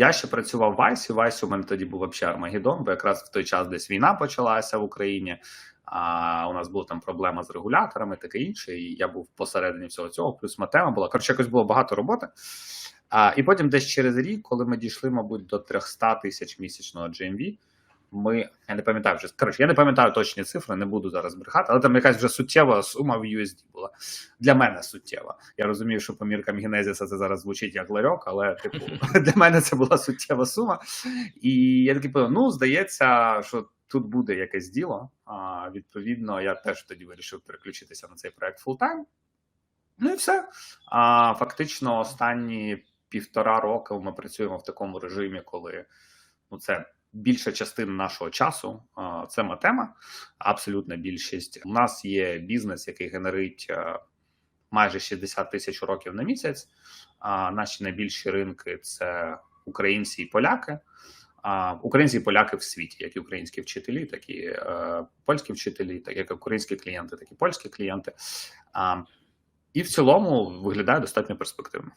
Я ще працював в Вайсі. В у мене тоді був взагалі Армагеддон, бо якраз в той час десь війна почалася в Україні. А у нас була там проблема з регуляторами, таке інше. І я був посередині всього цього. Плюс матема була. Коротше, якось було багато роботи. А, і потім, десь через рік, коли ми дійшли, мабуть, до 300 тисяч місячного GMV, ми я не пам'ятаю вже коротше, я не пам'ятаю точні цифри, не буду зараз брехати, але там якась вже суттєва сума в USD була для мене суттєва. Я розумію, що по міркам Генезіса це зараз звучить як ларьок, але типу для мене це була суттєва сума. І я такий подумав, ну здається, що тут буде якесь діло. А відповідно, я теж тоді вирішив переключитися на цей проект full-time. Ну і все. А фактично, останні півтора року ми працюємо в такому режимі, коли ну це більша частина нашого часу. Це матема, абсолютна більшість. У нас є бізнес, який генерить е, майже 60 тисяч років на місяць. А наші найбільші ринки це українці і поляки. Українці і поляки в світі, як і українські вчителі, так і е, польські вчителі, так як і українські клієнти, так і польські клієнти. І в цілому виглядає достатньо перспективно.